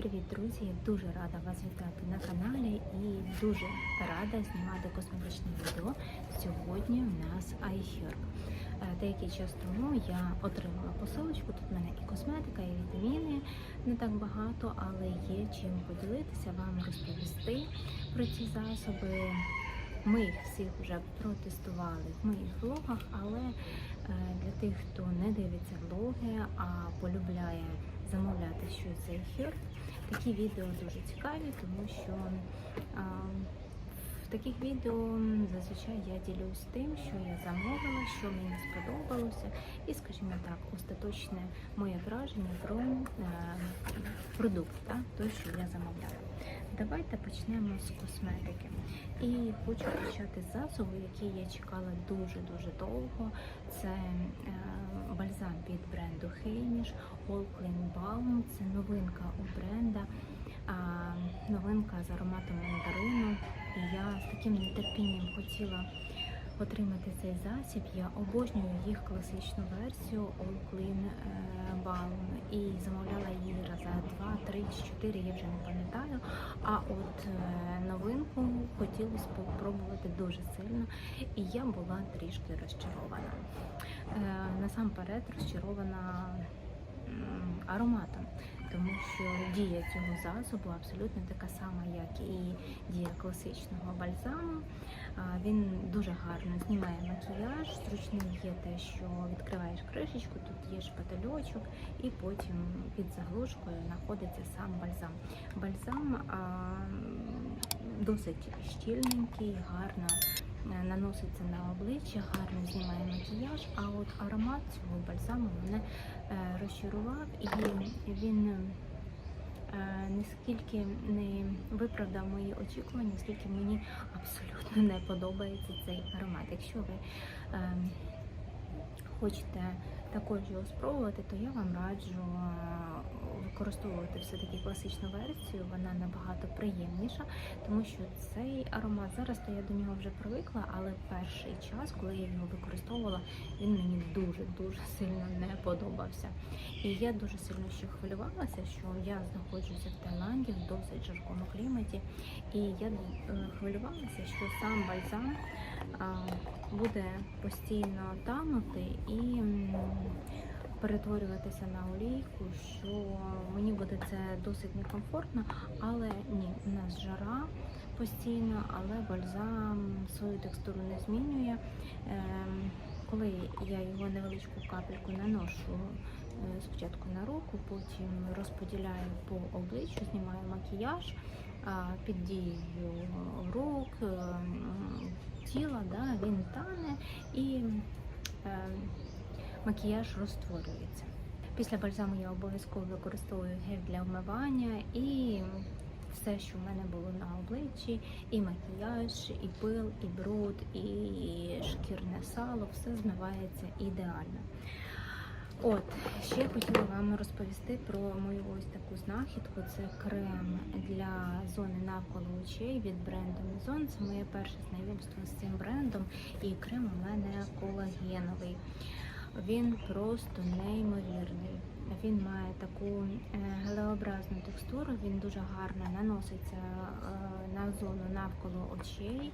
Привіт, друзі! Дуже рада вас вітати на каналі і дуже рада знімати косметичне відео. Сьогодні у нас iHerb. Е, Деякий час тому я отримала посилочку. Тут в мене і косметика, і вітаміни не так багато, але є чим поділитися, вам розповісти про ці засоби. Ми їх всіх вже протестували в моїх влогах, але е, для тих, хто не дивиться влоги, а полюбляє замовляти щось за ефір, такі відео дуже цікаві, тому що таких відео зазвичай я ділюсь тим, що я замовила, що мені сподобалося, і, скажімо так, остаточне моє враження про е, продукт, та, той, що я замовляла. Давайте почнемо з косметики. І хочу почати з засобу, який я чекала дуже-дуже довго. Це е, бальзам від бренду Heinisch All Clean Balm. Це новинка у бренда, новинка з ароматом мандарину. І я з таким нетерпінням хотіла отримати цей засіб. Я обожнюю їх класичну версію All Clean е, Balm і замовляла її раза 2, 3, 4, я вже не пам'ятаю. А от е, новинку хотілося спробувати дуже сильно, і я була трішки розчарована. Е, Насамперед розчарована ароматом, тому що дія цього засобу абсолютно така сама, як і дія класичного бальзаму. Він дуже гарно знімає макіяж. Зручним є те, що відкриваєш кришечку, тут є шпательочок, і потім під заглушкою знаходиться сам бальзам. Бальзам досить щільненький, гарно наноситься на обличчя, гарно знімає макіяж. А от аромат цього бальзаму мене е, розчарував, і він е, наскільки не виправдав мої очікування, скільки мені абсолютно не подобається цей аромат. Якщо ви е, хочете також його спробувати, то я вам раджу е, використовувати все-таки класичну версію, вона набагато приємніша, тому що цей аромат зараз то я до нього вже привикла, але перший час, коли я його використовувала, він мені дуже дуже сильно не подобався. І я дуже сильно ще хвилювалася, що я знаходжуся в Таїланді в досить жаркому кліматі, і я е, хвилювалася, що сам бальзам буде постійно танути і перетворюватися на олійку, що мені буде це досить некомфортно, але ні, у нас жара постійно, але бальзам свою текстуру не змінює. Ем, Коли я його невеличку капельку наношу е, спочатку на руку, потім розподіляю по обличчю, знімаю макіяж а, під дією рук, ем, тіла, да, він тане і е, макіяж розтворюється. Після бальзаму я обов'язково використовую гель для вмивання і все, що в мене було на обличчі, і макіяж, і пил, і бруд, і шкірне сало, все змивається ідеально. От, ще хотіла вам розповісти про мою ось таку знахідку. Це крем для зони навколо очей від бренду Мізон. Це моє перше знайомство з цим брендом, і крем у мене колагеновий. Він просто неймовірний. Він має таку е, гелеобразну текстуру, він дуже гарно наноситься е, на зону навколо очей.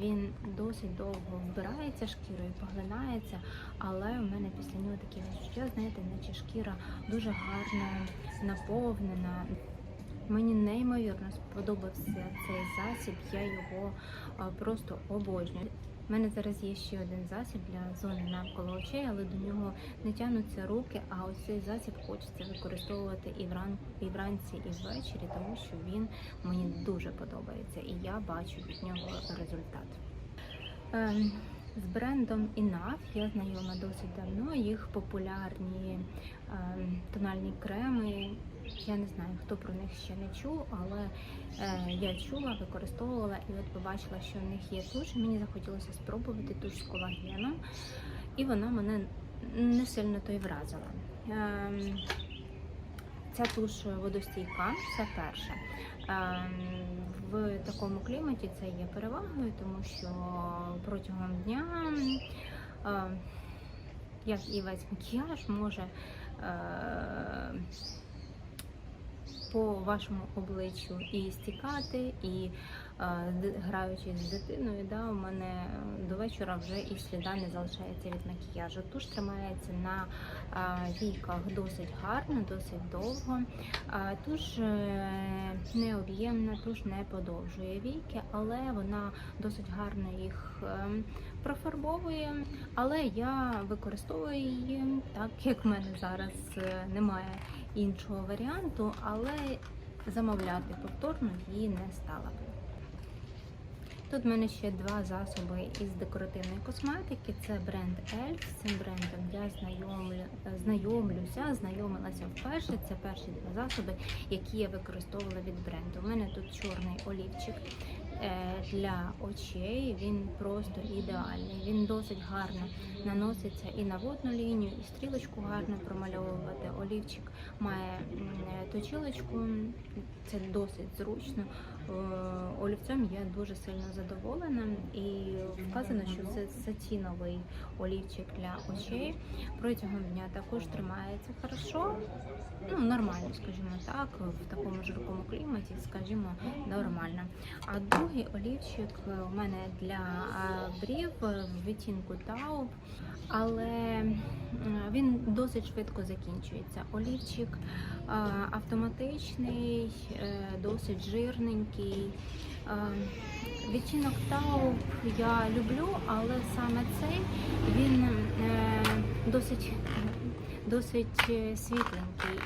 Він досить довго вбирається шкірою, поглинається, але у мене після нього таке відчуття, знаєте, наче шкіра дуже гарно наповнена. Мені неймовірно сподобався цей засіб, я його просто обожнюю. У мене зараз є ще один засіб для зони навколо очей, але до нього не тягнуться руки. А ось цей засіб хочеться використовувати і вран, і вранці, і ввечері, тому що він мені дуже подобається, і я бачу від нього результат. Ем, з брендом Enough я знайома досить давно. Їх популярні ем, тональні креми. Я не знаю, хто про них ще не чув, але е, я чула, використовувала і от побачила, що в них є туш. Мені захотілося спробувати туш з колагеном, і вона мене не сильно то й вразила. Ем, Ця туш водостійка, це перше. Ем, В такому кліматі це є перевагою, тому що протягом дня, ем, як і весь макіяж, може е, по вашому обличчю і стікати, і е, граючись з дитиною, да, у мене до вечора вже і сліда не залишається від макіяжу. Туш тримається на е, віках досить гарно, досить довго. Е, Туш е, не об'ємна, туш не подовжує віки, але вона досить гарно їх е, профарбовує. Але я використовую її так, як в мене зараз е, немає іншого варіанту, але замовляти повторно її не стала. Тут в мене ще два засоби із декоративної косметики. Це бренд Elf. З цим брендом я знайомлю, знайомлюся, знайомилася вперше. Це перші два засоби, які я використовувала від бренду. У мене тут чорний олівчик для очей. Він просто ідеальний. Він досить гарно наноситься і на водну лінію, і стрілочку гарно промальовувати. Олівчик має м, точилочку, це досить зручно. Е, Олівцем я дуже сильно задоволена і вказано, що це сатіновий олівчик для очей. Протягом дня також тримається хорошо, ну нормально, скажімо так, в такому жаркому кліматі, скажімо, нормально. А другий олівчик у мене для е, брів в відтінку Тауп, але він досить швидко закінчується. Олівчик е, автоматичний, е, досить жирненький. Е, Відтінок Тауп я люблю, але саме цей він е, досить, досить е, світленький.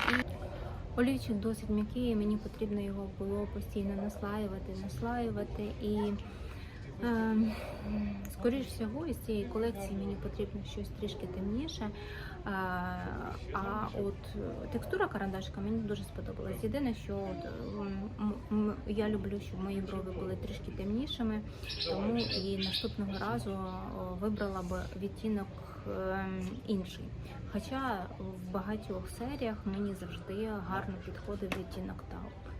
Олівчик досить м'який, і мені потрібно його було постійно наслаювати, наслаювати. І е, скоріш всього із цієї колекції мені потрібно щось трішки темніше. Е, А от е, текстура карандашка мені дуже сподобалась. Єдине, що от, я люблю, щоб мої брови були трішки темнішими, тому і наступного разу вибрала б відтінок ем, інший. Хоча в багатьох серіях мені завжди гарно підходив відтінок тауп.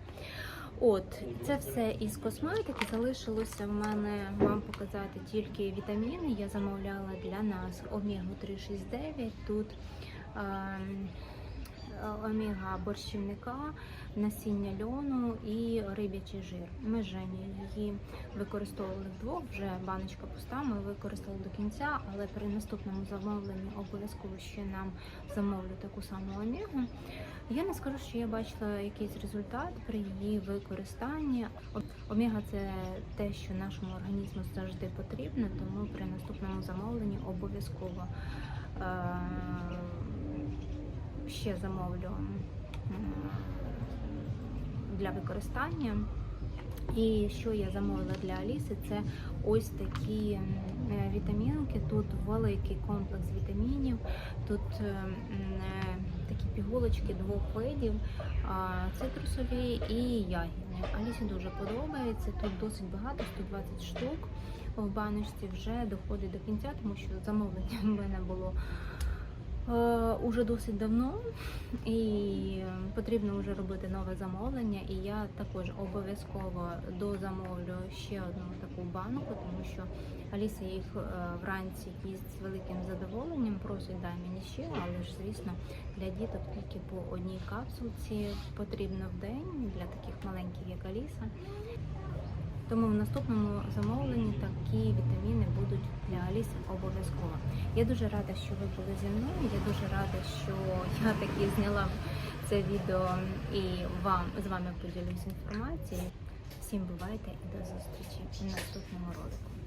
От, це все із косметики. Залишилося в мене вам показати тільки вітаміни. Я замовляла для нас омегу 369. Тут ем, омега борщівника, насіння льону і риб'ячий жир. Ми з Женєю її використовували вдвох, вже баночка пуста, ми використали до кінця, але при наступному замовленні обов'язково ще нам замовлю таку саму омегу. Я не скажу, що я бачила якийсь результат при її використанні. О- Омега це те, що нашому організму завжди потрібно, тому при наступному замовленні обов'язково е- ще замовлю для використання. І що я замовила для Аліси, це ось такі е, вітамінки. Тут великий комплекс вітамінів, тут е, е, такі пігулочки двох видів, цитрусові і ягідні. Алісі дуже подобається. Тут досить багато, 120 штук в баночці вже доходить до кінця, тому що замовлення в мене було уже досить давно, і потрібно вже робити нове замовлення. І я також обов'язково дозамовлю ще одну таку банку, тому що Аліса їх е, вранці їсть з великим задоволенням, просить дай мені ще, але ж звісно для діток тільки по одній капсулці потрібно в день для таких маленьких, як Аліса. Тому в наступному замовленні такі вітаміни будуть для Аліси обов'язково. Я дуже рада, що ви були зі мною. Я дуже рада, що я таки зняла це відео і вам з вами поділюсь інформацією. Всім бувайте і до зустрічі в наступному ролику.